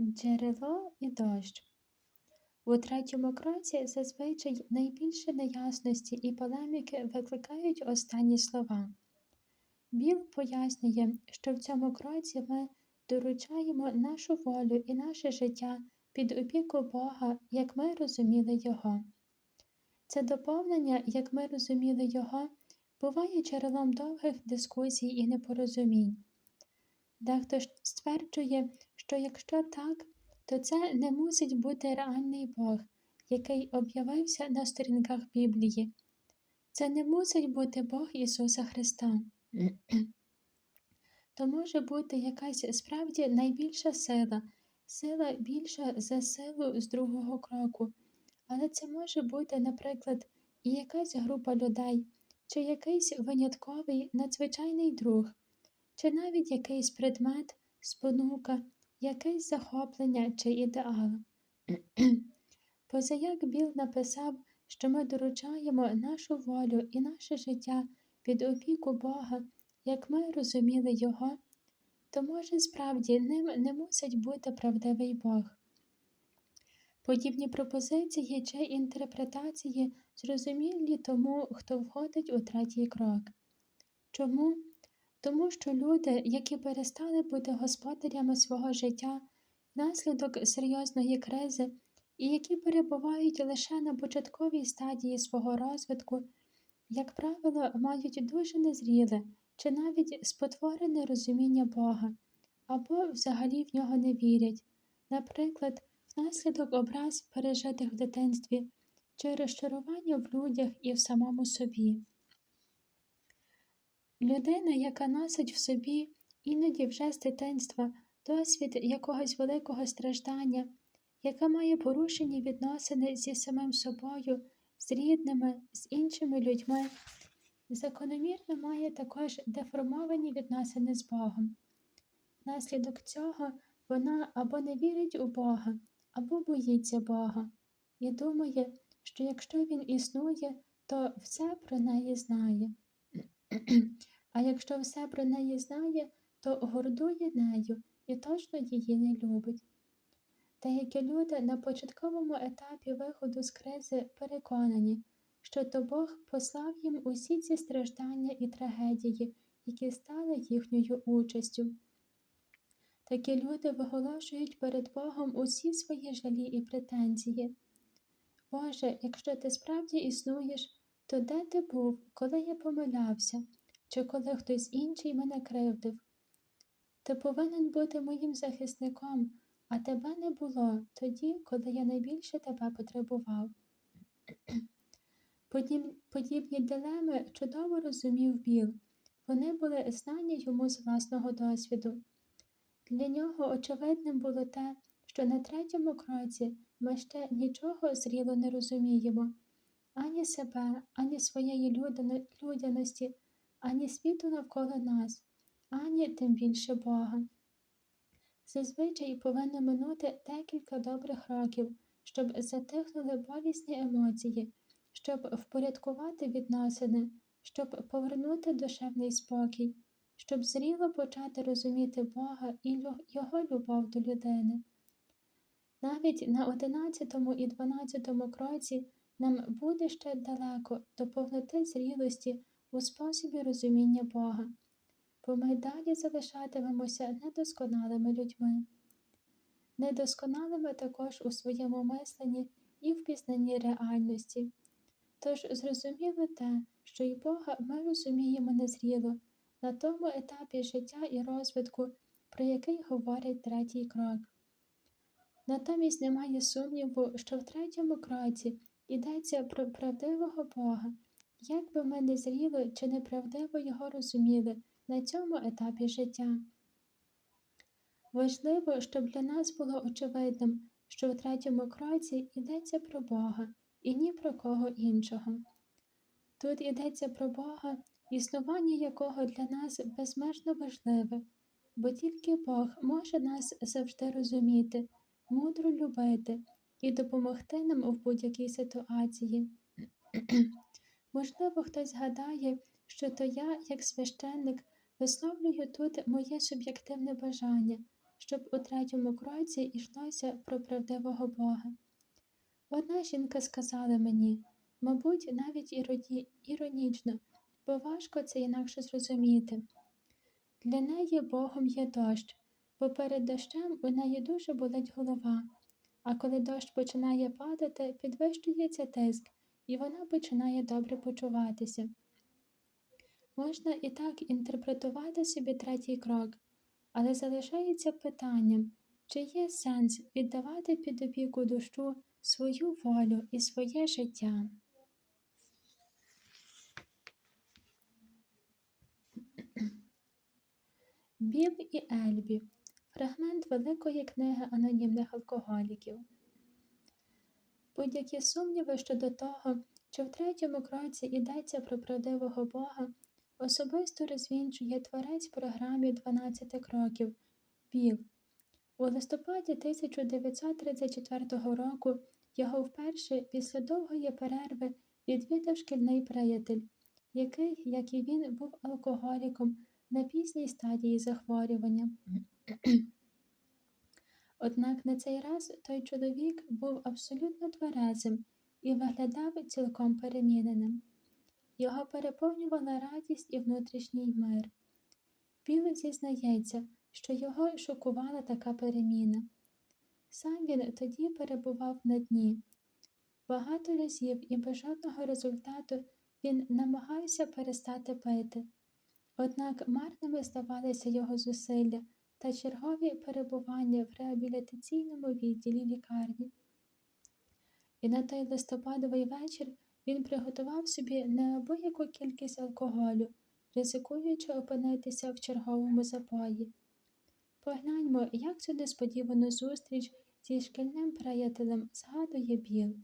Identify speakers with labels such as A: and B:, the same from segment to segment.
A: Джерело і дощ. У третьому кроці зазвичай найбільше неясності і полеміки викликають останні слова. Біл пояснює, що в цьому кроці ми доручаємо нашу волю і наше життя під опіку Бога, як ми розуміли Його. Це доповнення, як ми розуміли Його, буває джерелом довгих дискусій і непорозумінь. Дехто стверджує, що якщо так, то це не мусить бути реальний Бог, який об'явився на сторінках Біблії. Це не мусить бути Бог Ісуса Христа. То може бути якась справді найбільша сила, сила більша за силу з другого кроку, але це може бути, наприклад, і якась група людей, чи якийсь винятковий надзвичайний друг, чи навіть якийсь предмет, спонука, якесь захоплення чи ідеал. Позаяк Біл написав, що ми доручаємо нашу волю і наше життя під опіку Бога, як ми розуміли Його, то, може, справді ним не мусить бути правдивий Бог. Подібні пропозиції чи інтерпретації зрозумілі тому, хто входить у третій крок. Чому? Тому що люди, які перестали бути господарями свого життя внаслідок серйозної кризи, і які перебувають лише на початковій стадії свого розвитку, як правило, мають дуже незріле чи навіть спотворене розуміння Бога, або взагалі в нього не вірять, наприклад, внаслідок образ пережитих в дитинстві чи розчарування в людях і в самому собі. Людина, яка носить в собі іноді вже з дитинства досвід якогось великого страждання, яка має порушені відносини зі самим собою, з рідними, з іншими людьми, закономірно має також деформовані відносини з Богом. Внаслідок цього вона або не вірить у Бога, або боїться Бога, і думає, що якщо він існує, то все про неї знає. А якщо все про неї знає, то гордує нею і точно її не любить. Деякі люди на початковому етапі виходу з кризи переконані, що то Бог послав їм усі ці страждання і трагедії, які стали їхньою участю. Такі люди виголошують перед Богом усі свої жалі і претензії. Боже, якщо ти справді існуєш, то де ти був, коли я помилявся, чи коли хтось інший мене кривдив? Ти повинен бути моїм захисником, а тебе не було тоді, коли я найбільше тебе потребував. Подібні дилеми чудово розумів Біл. Вони були знані йому з власного досвіду. Для нього очевидним було те, що на третьому кроці ми ще нічого зріло не розуміємо ані себе, ані своєї людяності, ані світу навколо нас, ані тим більше Бога. Зазвичай повинно минути декілька добрих років, щоб затихнули болісні емоції, щоб впорядкувати відносини, щоб повернути душевний спокій, щоб зріло почати розуміти Бога і Його любов до людини. Навіть на одинадцятому і дванадцятому кроці нам буде ще далеко до повноти зрілості у способі розуміння Бога, бо ми далі залишатимемося недосконалими людьми, недосконалими також у своєму мисленні і в пізнанні реальності. Тож зрозуміло те, що й Бога ми розуміємо незріло на тому етапі життя і розвитку, про який говорить третій крок. Натомість немає сумніву, що в третьому кроці йдеться про правдивого Бога, як би ми не зріло чи неправдиво його розуміли на цьому етапі життя. Важливо, щоб для нас було очевидним, що в третьому кроці йдеться про Бога і ні про кого іншого. Тут йдеться про Бога, існування якого для нас безмежно важливе, бо тільки Бог може нас завжди розуміти, мудро любити і допомогти нам у будь-якій ситуації. Можливо, хтось гадає, що то я, як священник, висловлюю тут моє суб'єктивне бажання, щоб у третьому кроці йшлося про правдивого Бога. Одна жінка сказала мені, мабуть, навіть іроді... іронічно, бо важко це інакше зрозуміти. Для неї Богом є дощ, бо перед дощем у неї дуже болить голова, а коли дощ починає падати, підвищується тиск, і вона починає добре почуватися. Можна і так інтерпретувати собі третій крок, але залишається питанням, чи є сенс віддавати під опіку дощу свою волю і своє життя. Біл і Ельбі фрагмент Великої книги анонімних алкоголіків. Будь-які сумніви щодо того, чи в третьому кроці йдеться про правдивого Бога, особисто розвінчує творець програмі 12 кроків Біл. У листопаді 1934 року його вперше після довгої перерви відвідав шкільний приятель, який, як і він, був алкоголіком на пізній стадії захворювання. Однак на цей раз той чоловік був абсолютно тверезим і виглядав цілком переміненим. Його переповнювала радість і внутрішній мир. Біл зізнається, що його шокувала така переміна. Сам він тоді перебував на дні. Багато разів і без жодного результату він намагався перестати пити. Однак марними здавалися його зусилля та чергові перебування в реабілітаційному відділі лікарні. І на той листопадовий вечір він приготував собі неабияку кількість алкоголю, ризикуючи опинитися в черговому запої. Погляньмо, як цю несподівану зустріч зі шкільним приятелем згадує Біл.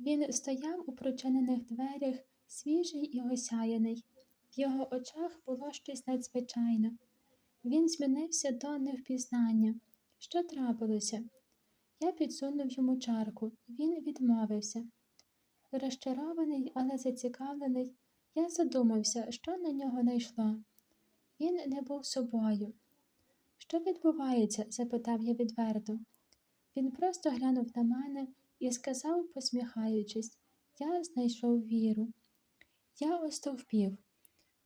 A: Він стояв у прочинених дверях, свіжий і осяяний. В його очах було щось надзвичайне. Він змінився до невпізнання. Що трапилося? Я підсунув йому чарку. Він відмовився. Розчарований, але зацікавлений, я задумався, що на нього найшло. Він не був собою. Що відбувається? запитав я відверто. Він просто глянув на мене і сказав, посміхаючись, я знайшов віру. Я остовпів.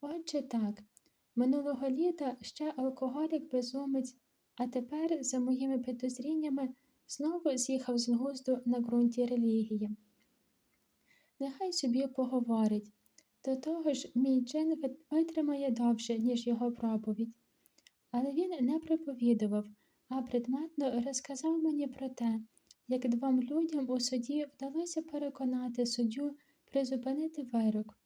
A: Отже так, минулого літа ще алкоголік безумець, а тепер, за моїми підозріннями, знову з'їхав з глузду на ґрунті релігії. Нехай собі поговорить. До того ж, мій джин витримає довше, ніж його проповідь. Але він не проповідував, а предметно розказав мені про те, як двом людям у суді вдалося переконати суддю призупинити вирок.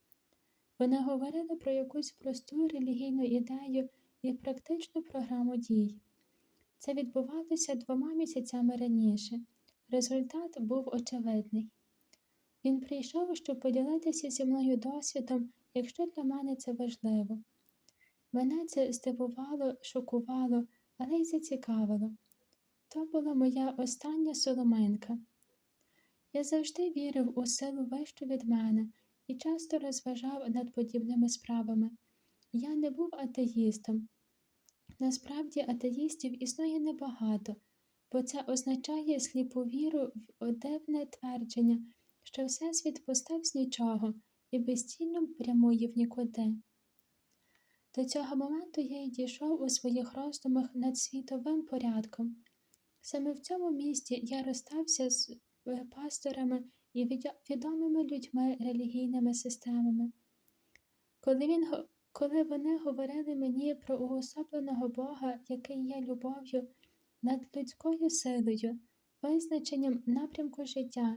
A: Вони говорили про якусь просту релігійну ідею і практичну програму дій. Це відбувалося двома місяцями раніше. Результат був очевидний. Він прийшов, щоб поділитися зі мною досвідом, якщо для мене це важливо. Мене це здивувало, шокувало, але й зацікавило. То була моя остання соломинка. Я завжди вірив у силу вищу від мене і часто розважав над подібними справами. Я не був атеїстом. Насправді, атеїстів існує небагато, бо це означає сліпу віру в дивне твердження, що Всесвіт постав з нічого і безцільно прямує в нікуди. До цього моменту я й дійшов у своїх роздумах над світовим порядком. Саме в цьому місті я розстався з е, пасторами і відомими людьми релігійними системами. Коли, він, коли вони говорили мені про уособленого Бога, який є любов'ю, над людською силою, визначенням напрямку життя,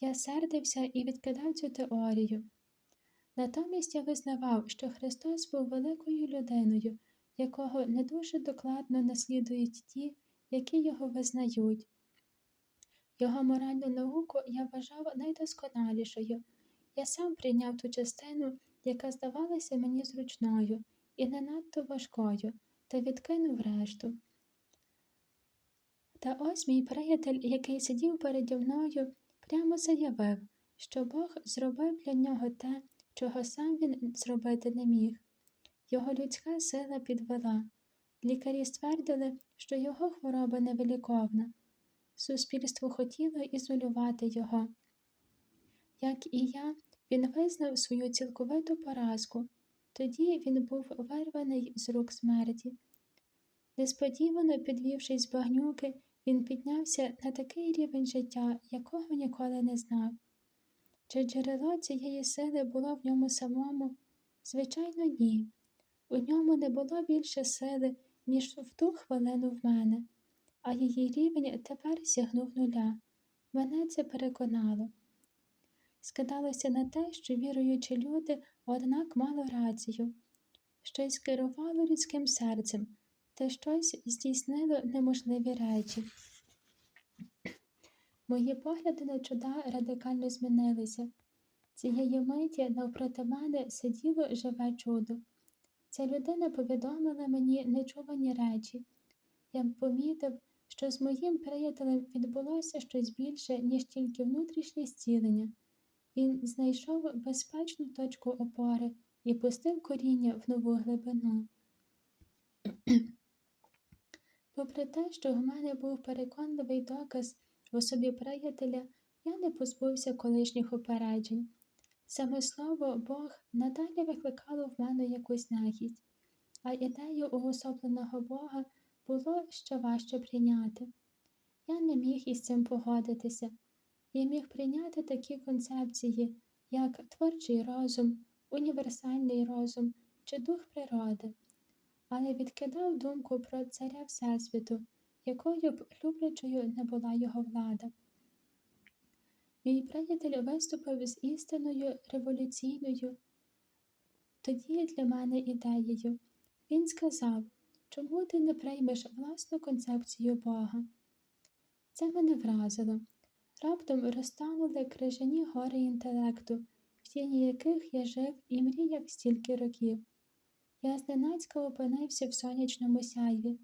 A: я сердився і відкидав цю теорію. Натомість я визнавав, що Христос був великою людиною, якого не дуже докладно наслідують ті, які його визнають. Його моральну науку я вважав найдосконалішою. Я сам прийняв ту частину, яка здавалася мені зручною і не надто важкою, та відкинув решту. Та ось мій приятель, який сидів переді мною, прямо заявив, що Бог зробив для нього те, чого сам він зробити не міг. Його людська сила підвела. Лікарі ствердили, що його хвороба невиліковна. Суспільство хотіло ізолювати його. Як і я, він визнав свою цілковиту поразку. Тоді він був вирваний з рук смерті. Несподівано підвівшись з багнюки, він піднявся на такий рівень життя, якого ніколи не знав. Чи джерело цієї сили було в ньому самому? Звичайно, ні. У ньому не було більше сили, ніж в ту хвилину в мене, а її рівень тепер сягнув нуля. Мене це переконало. Скидалося на те, що віруючі люди, однак мали рацію. Щось керувало людським серцем, та щось здійснило неможливі речі. Мої погляди на чуда радикально змінилися. Цієї миті навпроти мене сиділо живе чудо. Ця людина повідомила мені нечувані речі. Я помітив, що з моїм приятелем відбулося щось більше, ніж тільки внутрішнє зцілення. Він знайшов безпечну точку опори і пустив коріння в нову глибину. Попри те, що в мене був переконливий доказ в особі приятеля, я не позбувся колишніх упереджень. Саме слово Бог надалі викликало в мене якусь нахість, а ідею уособленого Бога було ще важче прийняти. Я не міг із цим погодитися. Я міг прийняти такі концепції, як творчий розум, універсальний розум чи дух природи, але відкидав думку про царя Всесвіту, якою б люблячою не була його влада. Мій приятель виступив з істинною революційною, тоді для мене ідеєю. Він сказав, чому ти не приймеш власну концепцію Бога? Це мене вразило. Раптом розтанули крижані гори інтелекту, в тіні яких я жив і мріяв стільки років. Я зненацька опинився в сонячному сяйві,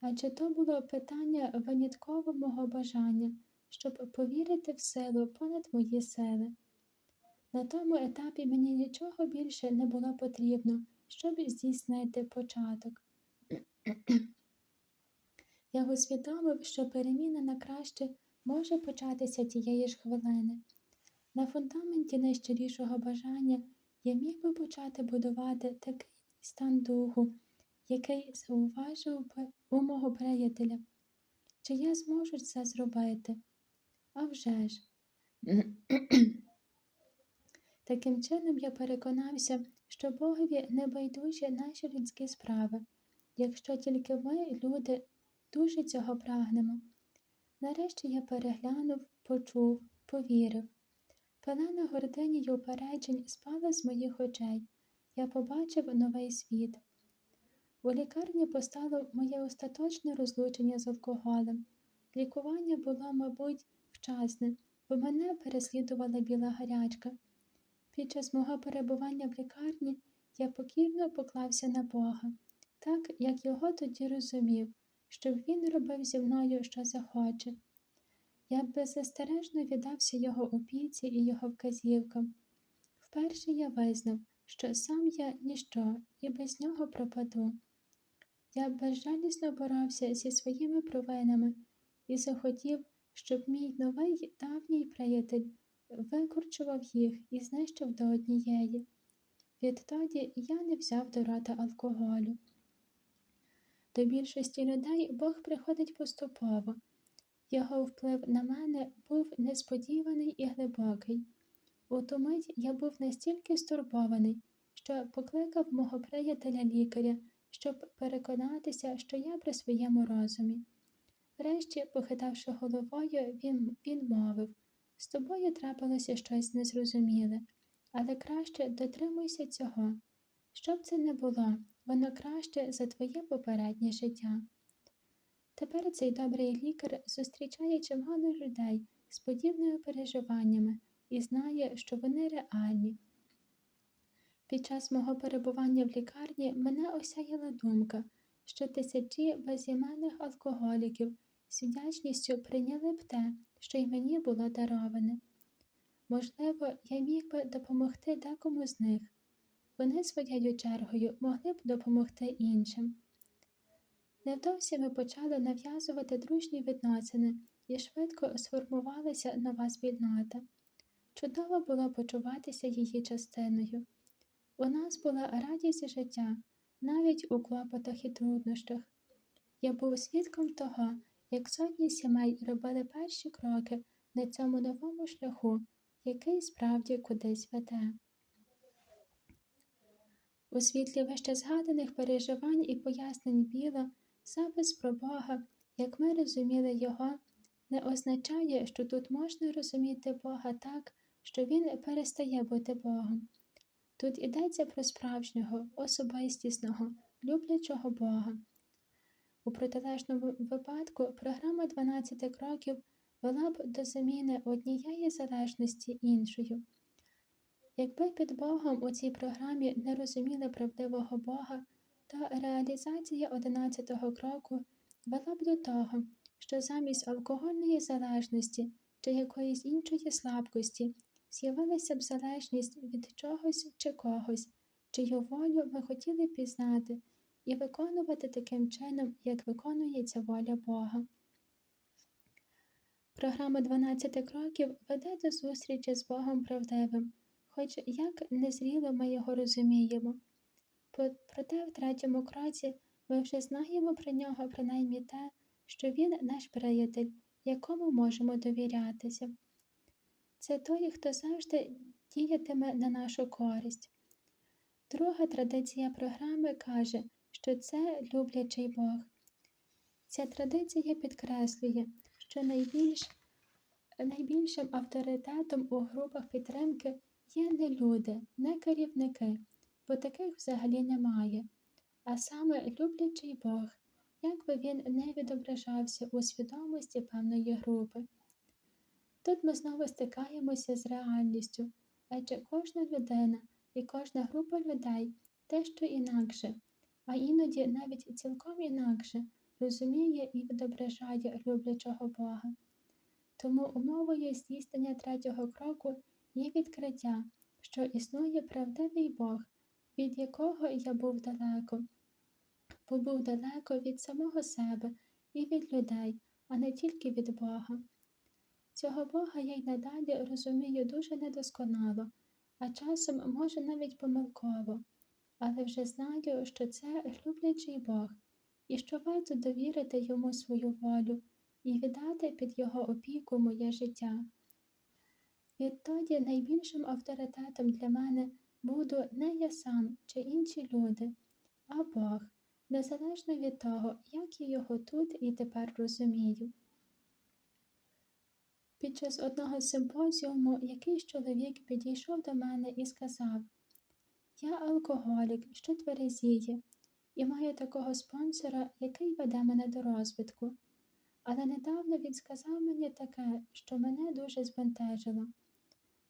A: адже то було питання винятково мого бажання, щоб повірити в силу понад мої сили. На тому етапі мені нічого більше не було потрібно, щоб здійснити початок. Я усвідомив, що переміна на краще може початися тієї ж хвилини. На фундаменті найщирішого бажання я міг би почати будувати такий стан духу, який зауважив би у мого приятеля. Чи я зможу це зробити? А вже ж. Таким чином я переконався, що Богові не байдужі наші людські справи, якщо тільки ми, люди, дуже цього прагнемо. Нарешті я переглянув, почув, повірив. Пелена гордині й упереджень спала з моїх очей. Я побачив новий світ. У лікарні постало моє остаточне розлучення з алкоголем. Лікування було, мабуть, вчасне, бо мене переслідувала біла гарячка. Під час мого перебування в лікарні я покірно поклався на Бога, так як його тоді розумів, щоб він робив зі мною, що захоче. Я беззастережно віддався його опіці і його вказівкам. Вперше я визнав, що сам я ніщо і без нього пропаду. Я безжалісно боровся зі своїми провинами і захотів, щоб мій новий давній приятель викорчував їх і знищив до однієї. Відтоді я не взяв до рота алкоголю. До більшості людей Бог приходить поступово. Його вплив на мене був несподіваний і глибокий. У ту мить я був настільки стурбований, що покликав мого приятеля лікаря, щоб переконатися, що я при своєму розумі. Врешті, похитавши головою, він, він мовив з тобою трапилося щось незрозуміле, але краще дотримуйся цього. Щоб це не було, воно краще за твоє попереднє життя. Тепер цей добрий лікар зустрічає чимало людей з подібними переживаннями і знає, що вони реальні. Під час мого перебування в лікарні мене осяяла думка, що тисячі безіменних алкоголіків з вдячністю прийняли б те, що й мені було дароване. Можливо, я міг би допомогти декому з них. вони своєю чергою могли б допомогти іншим. Невдовзі ми почали нав'язувати дружні відносини і швидко сформувалася нова спільнота. Чудово було почуватися її частиною. У нас була радість життя, навіть у клопотах і труднощах. Я був свідком того, як сотні сімей робили перші кроки на цьому новому шляху, який справді кудись веде. У світлі вище згаданих переживань і пояснень Біла, запис про Бога, як ми розуміли Його, не означає, що тут можна розуміти Бога так, що Він перестає бути Богом. Тут йдеться про справжнього, особистісного, люблячого Бога. У протилежному випадку програма 12 кроків вела б до заміни однієї залежності іншою. Якби під Богом у цій програмі не розуміли правдивого Бога, то реалізація 11-го кроку вела б до того, що замість алкогольної залежності чи якоїсь іншої слабкості з'явилася б залежність від чогось чи когось, чию волю ми хотіли пізнати і виконувати таким чином, як виконується воля Бога. Програма 12 кроків веде до зустрічі з Богом правдивим, хоч як незріло ми його розуміємо. Проте в третьому кроці ми вже знаємо про нього принаймні те, що він наш приятель, якому можемо довірятися. Це той, хто завжди діятиме на нашу користь. Друга традиція програми каже, що це люблячий Бог. Ця традиція підкреслює, що найбільш, найбільшим авторитетом у групах підтримки є не люди, не керівники, бо таких взагалі немає, а саме люблячий Бог, як би він не відображався у свідомості певної групи. Тут ми знову стикаємося з реальністю, адже кожна людина і кожна група людей дещо інакше, а іноді навіть цілком інакше розуміє і відображає люблячого Бога. Тому умовою здійснення третього кроку є відкриття, що існує правдивий Бог, від якого я був далеко, бо був далеко від самого себе і від людей, а не тільки від Бога. Цього Бога я й надалі розумію дуже недосконало, а часом, може, навіть помилково, але вже знаю, що це люблячий Бог, і що варто довірити йому свою волю і віддати під його опіку моє життя. Відтоді найбільшим авторитетом для мене буду не я сам чи інші люди, а Бог, незалежно від того, як я його тут і тепер розумію. Під час одного симпозіуму якийсь чоловік підійшов до мене і сказав Я алкоголік, що тверезіє, і маю такого спонсора, який веде мене до розвитку. Але недавно він сказав мені таке, що мене дуже збентежило,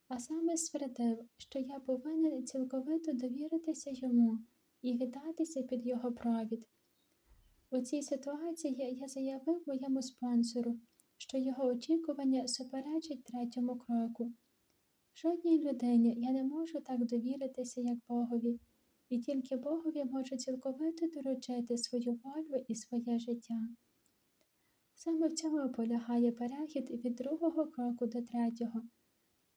A: а саме ствердив, що я повинен цілковито довіритися йому і віддатися під його провід. У цій ситуації я заявив моєму спонсору, що його очікування суперечить третьому кроку. Жодній людині я не можу так довіритися, як Богові, і тільки Богові можу цілковито доручити свою волю і своє життя. Саме в цьому полягає перехід від другого кроку до третього.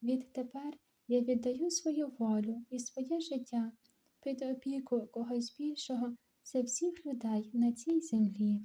A: Відтепер я віддаю свою волю і своє життя під опіку когось більшого за всіх людей на цій землі.